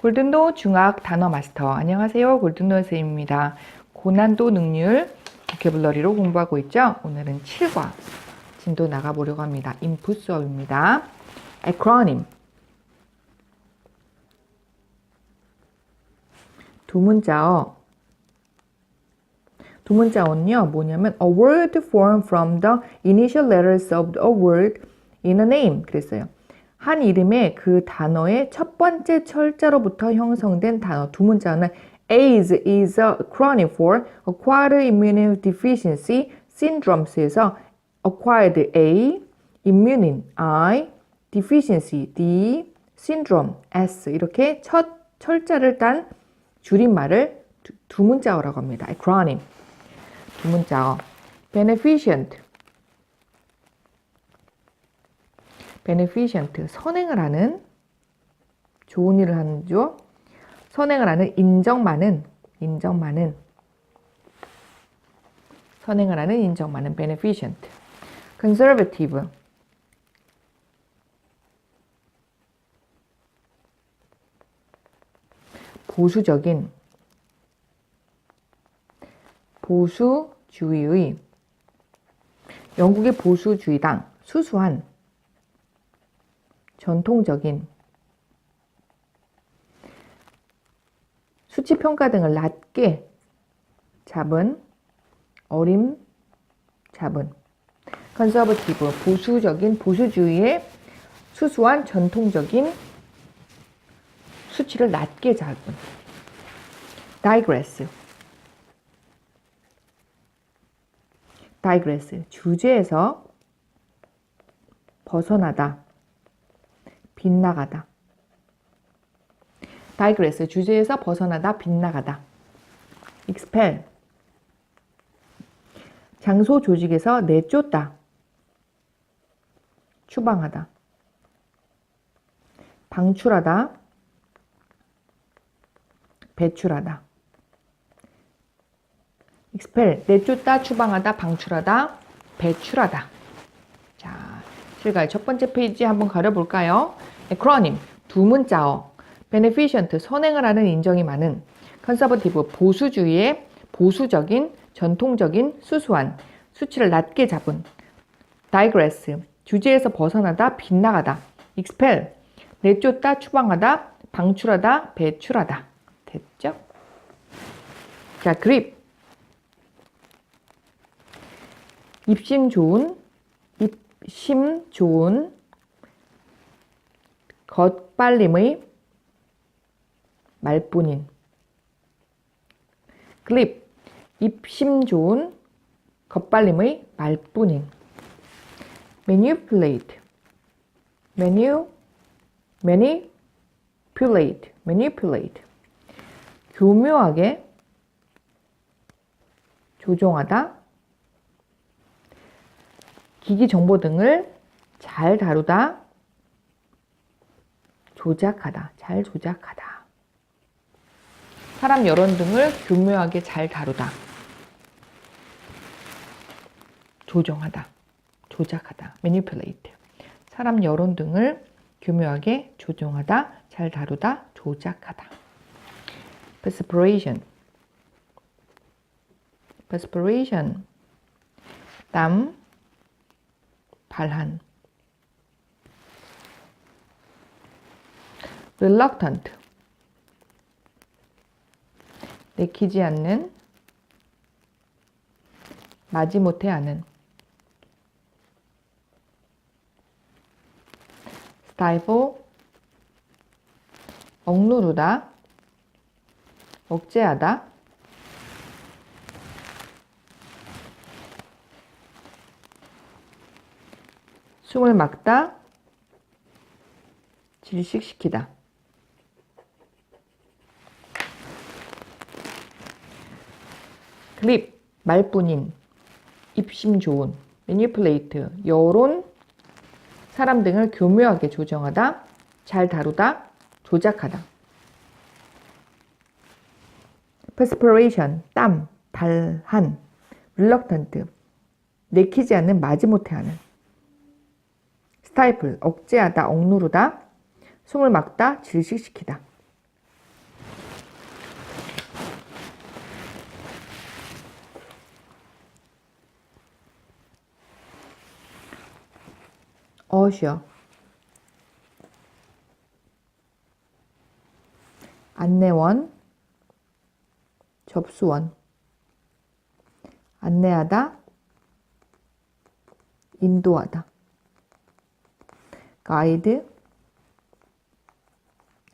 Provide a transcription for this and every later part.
골든도 중학 단어 마스터. 안녕하세요. 골든도 선생님입니다. 고난도 능률 보케블러리로 공부하고 있죠? 오늘은 7과 진도 나가보려고 합니다. 인풋 수업입니다. acronym. 두 문자어. 두 문자어는요, 뭐냐면 a word formed from the initial letters of a word in a name. 그랬어요. 한 이름의 그 단어의 첫 번째 철자로부터 형성된 단어 두 문자는 AIDS is a acronym for Acquired Immunodeficiency Syndromes에서 Acquired A, Immunin I, Deficiency D, Syndrome S 이렇게 첫 철자를 딴 줄임말을 두, 두 문자어라고 합니다. acronym 두 문자어 beneficent beneficent 선행을 하는 좋은 일을 하는 죠. 선행을 하는 인정 많은 인정 많은. 선행을 하는 인정 많은 beneficent. conservative. 보수적인 보수주의의 영국의 보수주의당 수수한 전통적인 수치 평가 등을 낮게 잡은 어림 잡은 컨서버티브 보수적인 보수주의의 수수한 전통적인 수치를 낮게 잡은 digress. digress. 주제에서 벗어나다 빗나가다. digress 주제에서 벗어나다 빗나가다. expel 장소 조직에서 내쫓다. 추방하다. 방출하다. 배출하다. expel 내쫓다, 추방하다, 방출하다, 배출하다. 자, 실갈 첫 번째 페이지 한번 가려볼까요? acronym 두 문자어. Beneficent 선행을 하는 인정이 많은. conservative 보수주의의 보수적인 전통적인 수수한 수치를 낮게 잡은. Digress 주제에서 벗어나다 빗나가다. Expel 내쫓다 추방하다 방출하다 배출하다. 됐죠? 자 grip 입심 좋은 입 심 좋은 겉빨림의 말뿐인 클립 입심 좋은 겉빨림의 말뿐인 manipulate menu manipulate manipulate 교묘하게 조종하다 기기 정보 등을 잘 다루다 조작하다, 잘 조작하다. 사람 여론 등을 교묘하게 잘 다루다. 조정하다, 조작하다, manipulate. 사람 여론 등을 교묘하게 조종하다, 잘 다루다, 조작하다. perspiration. perspiration. 땀, 발한. reluctant. 내키지 않는 마지못해 하는. stifle 억누르다. 억제하다 숨을 막다 질식시키다. 클립 말뿐인 입심 좋은 매니플레이트 여론 사람 등을 교묘하게 조정하다 잘 다루다 조작하다. perspiration 땀 발한 reluctant 내키지 않는 마지못해 하는 스tifle, 억제하다, 억누르다, 숨을 막다, 질식시키다. 어시요. 안내원, 접수원, 안내하다, 인도하다. 가이드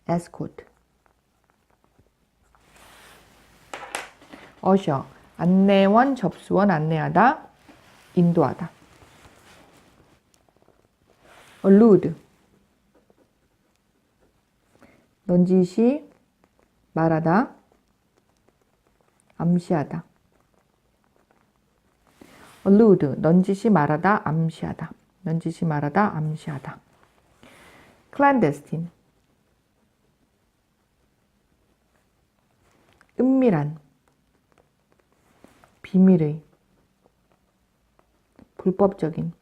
에스코트. 어셔 안내원 접수원 안내하다 인도하다. allude 넌지시 말하다 암시하다. allude 넌지시 말하다 암시하다. 넌지시 말하다 암시하다 clandestine 은밀한 비밀의 불법적인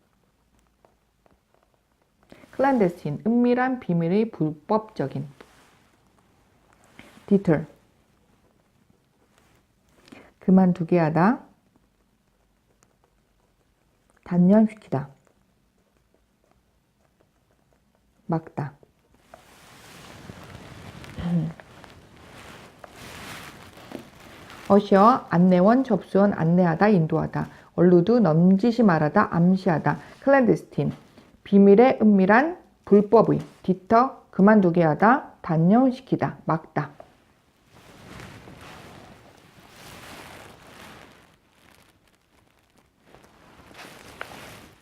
clandestine 은밀한 비밀의 불법적인 deter 그만두게 하다 단념시키다 막다. 어시어 안내원 접수원 안내하다 인도하다. 얼루드 넘지시 말하다 암시하다. 클랜드스틴. 비밀의 은밀한 불법의 디터 그만두게 하다 단념시키다 막다.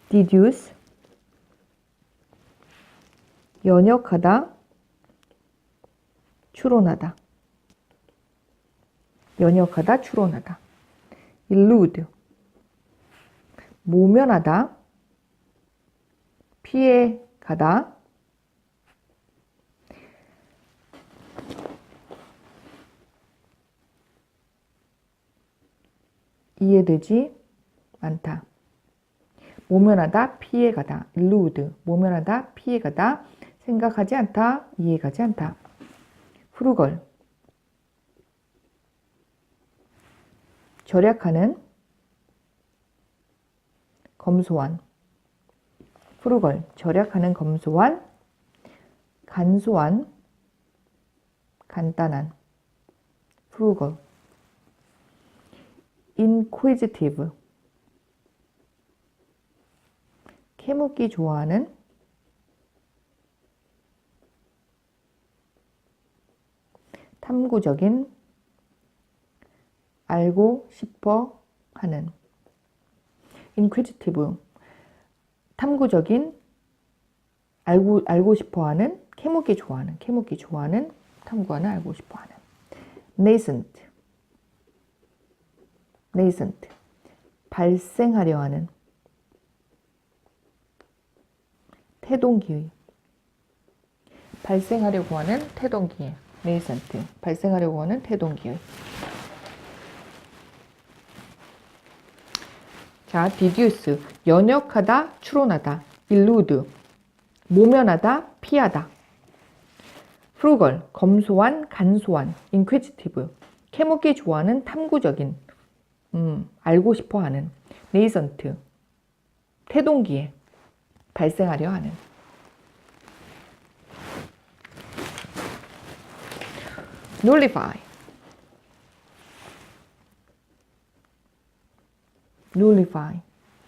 Deduce 연역하다 추론하다. 연역하다 추론하다. illude 모면하다 피해 가다. 이해되지 않다. 모면하다, 피해가다, illude, 모면하다, 피해가다, 생각하지 않다, 이해가지 않다. frugal, 절약하는, 검소한, frugal, 절약하는 검소한, 간소한, 간단한, frugal, inquisitive, 캐묻기 좋아하는 탐구적인 알고 싶어 하는 inquisitive 탐구적인 알고 알고 싶어 하는 캐묻기 좋아하는 캐묻기 좋아하는 탐구하는 알고 싶어 하는. nascent nascent 발생하려 하는. 태동기의. 발생하려고 하는 태동기의 네이센트. 발생하려고 하는 태동기의 자, 디듀스. 연역하다 추론하다. 일루드. 모면하다 피하다. 프루걸. 검소한 간소한. 인퀴지티브. 캐묻기 좋아하는 탐구적인. 음, 알고 싶어하는. 네이선트. 태동기에 발생하려 하는 nullify. Nullify.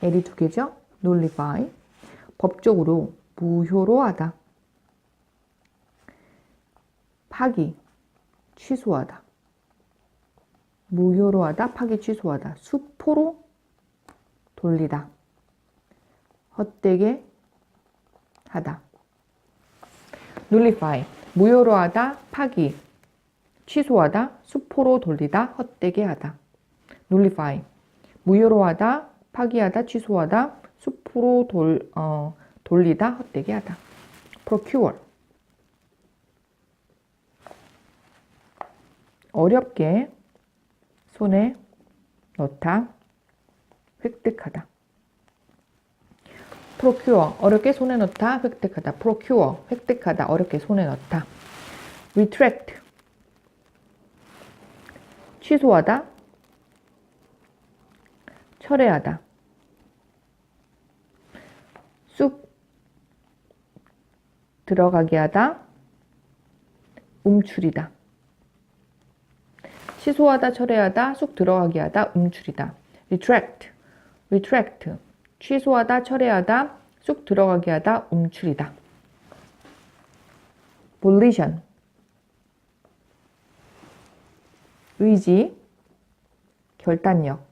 L이 두 개죠? nullify. 법적으로 무효로 하다. 파기. 취소하다. 무효로 하다 파기 취소하다. 수포로 돌리다. 헛되게 하다. nullify. 무효로 하다, 파기, 취소하다, 수포로 돌리다, 헛되게 하다. nullify. 무효로 하다, 파기하다, 취소하다, 수포로 돌, 어, 돌리다, 헛되게 하다. procure. 어렵게 손에 넣다, 획득하다. procure. 어렵게 손에 넣다 획득하다. Procure. 획득하다. 어렵게 손에 넣다. Retract 취소하다 철회하다 쑥 들어가게 하다, 움츠리다. 취소하다, 철회하다, 쑥 들어가게 하다, 움츠리다. retract, retract. 취소하다, 철회하다, 쑥 들어가게 하다, 움츠리다. volition. 의지, 결단력.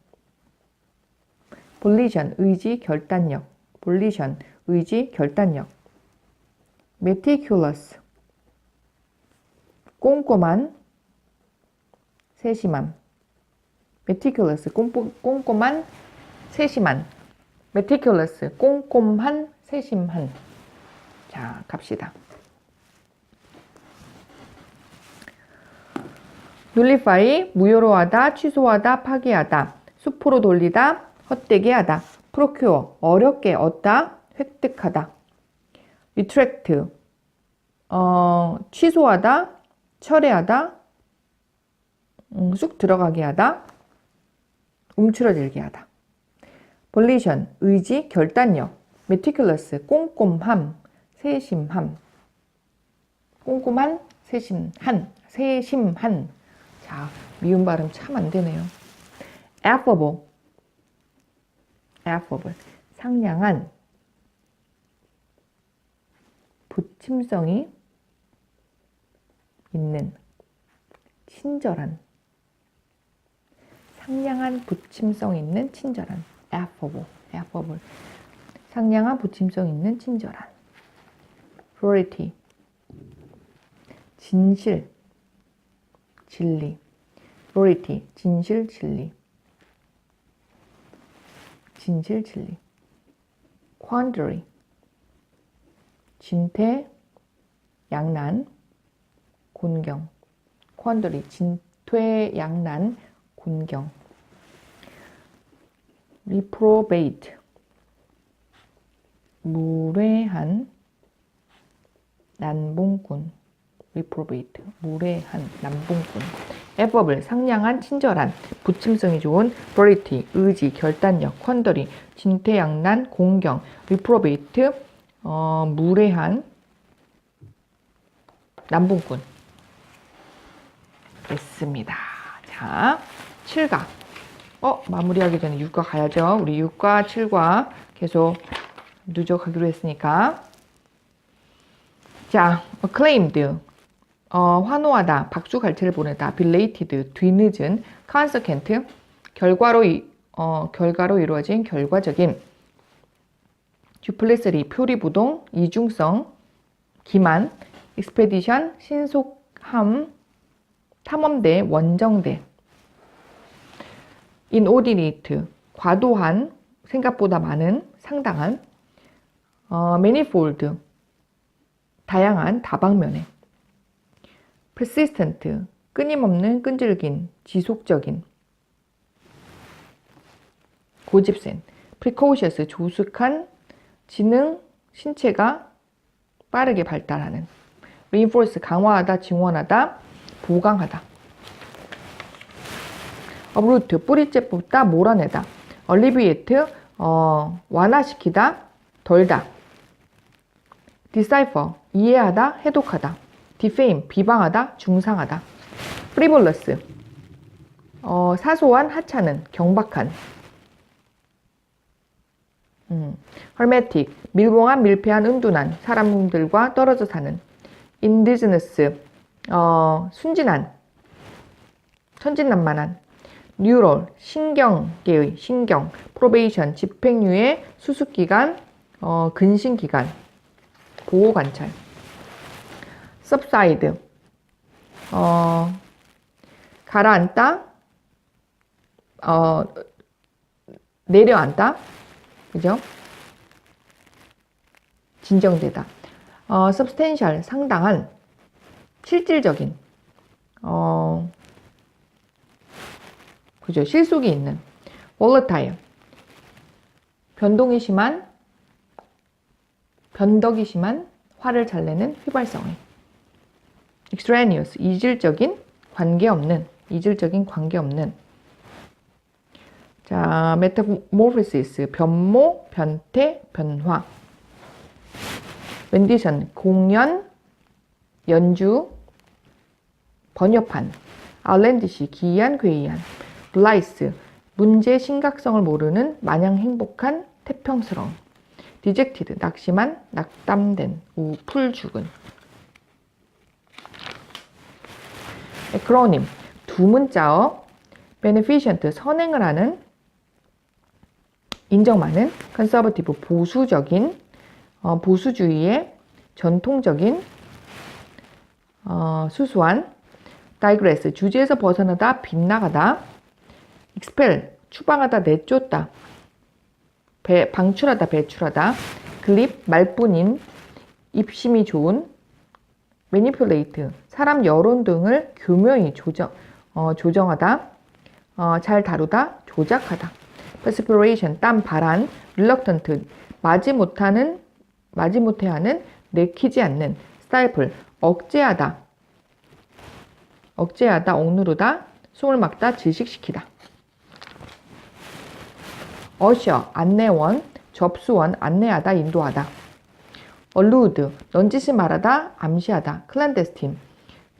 volition, 의지, 결단력. volition, 의지, 결단력. meticulous. 꼼꼼한, 세심함. meticulous, 꼼꼼, 꼼꼼한, 세심한. meticulous, 꼼꼼한, 세심한. 자, 갑시다. Nullify, 무효로 하다, 취소하다, 파기하다, 수포로 돌리다, 헛되게 하다, procure, 어렵게 얻다, 획득하다, retract, 어, 취소하다, 철회하다, 음, 쑥 들어가게 하다, 움츠러들게 하다. volition, 의지, 결단력, meticulous, 꼼꼼함, 세심함, 꼼꼼한, 세심한, 세심한. 자, 미음 발음 참 안 되네요. affable, affable, 상냥한, 부침성이 있는, 친절한, 상냥한 부침성 있는 친절한, affable, affable, 상냥한 부침성 있는 친절한, purity, 진실, 진리, purity, 진실, 진리, 진실, 진리, quandary, 진퇴, 양난, 곤경, quandary, 진퇴, 양난, 곤경, reprobate, 무례한, 난봉꾼, reprobate, 무례한, 남봉꾼. 애법을 상냥한, 친절한, 부침성이 좋은, purity, 의지, 결단력, quandary, 진퇴양난, 공경, reprobate, 어, 무례한, 남봉꾼. 됐습니다. 자, 7가. 어, 마무리하기 전에 6과 가야죠. 우리 6과 7과 계속 누적하기로 했으니까. 자, acclaimed. 어, 환호하다, 박수 갈채를 보내다, belated, 뒤늦은, consequent, 결과로, 이, 어, 결과로 이루어진 결과적인, duplicity, 표리부동, 이중성, 기만, expedition, 신속함, 탐험대, 원정대, inordinate, 과도한, 생각보다 많은, 상당한, 어, manifold, 다양한, 다방면의, persistent, 끊임없는, 끈질긴, 지속적인, 고집센, precocious, 조숙한, 지능, 신체가 빠르게 발달하는, reinforce, 강화하다, 증원하다, 보강하다. uproot, 뿌리째 뽑다, 몰아내다. alleviate, 어, 완화시키다, 덜다. decipher, 이해하다, 해독하다. Defame, 비방하다, 중상하다. frivolous, 어, 사소한, 하찮은, 경박한. 음, hermetic, 밀봉한, 밀폐한, 은둔한, 사람들과 떨어져 사는. indigenous, 어, 순진한, 천진난만한. 뉴럴, 신경계의, 신경. 프로베이션, 집행유예, 수습기간, 어, 근신기간. 보호관찰. Subside, 어, 가라앉다, 어, 내려앉다, 그죠? 진정되다. 어, substantial, 상당한, 실질적인, 어, 그죠? 실속이 있는, volatile, 변동이 심한, 변덕이 심한, 화를 잘 내는 휘발성의, extraneous, 이질적인, 관계 없는, 이질적인 관계 없는, 자, metamorphosis, 변모, 변태, 변화. 렌디션 공연, 연주, 번역판. 아울랜디시 기이한 괴이한. 블라이스 문제의 심각성을 모르는 마냥 행복한 태평스러움. 디젝티드 낙심한 낙담된 우 풀 죽은. 에크로님 두 문자어 beneficent 선행을 하는 인정많은 conservative 보수적인 어, 보수주의의 전통적인 어, 수수한 digress 주제에서 벗어나다 빗나가다 expel 추방하다 내쫓다 배, 방출하다 배출하다 글립 말뿐인 입심이 좋은 manipulate 사람 여론 등을 교묘히 조정, 어, 조정하다 어, 잘 다루다 조작하다. perspiration 땀 바란 reluctant 마지 못하는 마지 못해 하는 내키지 않는 stifle 억제하다 억제하다 억누르다 숨을 막다 질식시키다. 어셔 안내원 접수원 안내하다 인도하다. allude 넌지시 말하다 암시하다. clandestine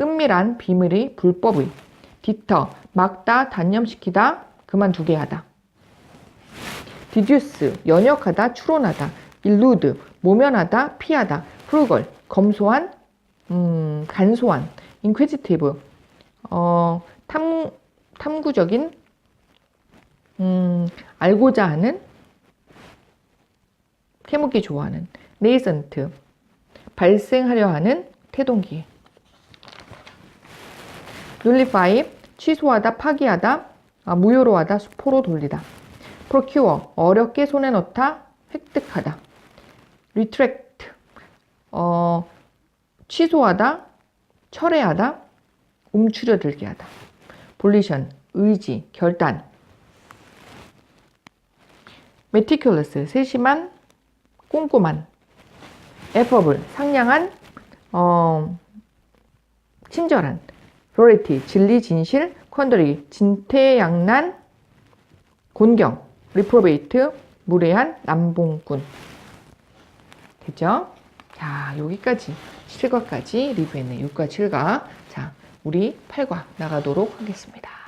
은밀한 비밀의 불법의 디터 막다 단념시키다 그만두게 하다. 디듀스 연역하다 추론하다 일루드 모면하다 피하다 프루걸 검소한 음, 간소한 인퀴지티브 어, 탐, 탐구적인 음, 알고자 하는 캐묻기 좋아하는 네이선트 발생하려 하는 태동기 눌리파이 취소하다 파기하다 아, 무효로 하다 수포로 돌리다. 프로큐어 어렵게 손에 넣다 획득하다. 리트랙트 어, 취소하다 철회하다 움츠려들게 하다. 볼리션 의지 결단. 메티큘러스 세심한 꼼꼼한. 에퍼블 상냥한 어, 친절한 로레티 진리 진실 콘더리 진퇴양난 곤경 리프로베이트 무례한 남봉꾼. 됐죠? 자 여기까지. 7과까지 리뷰했네 6과 7과. 자 우리 8과 나가도록 하겠습니다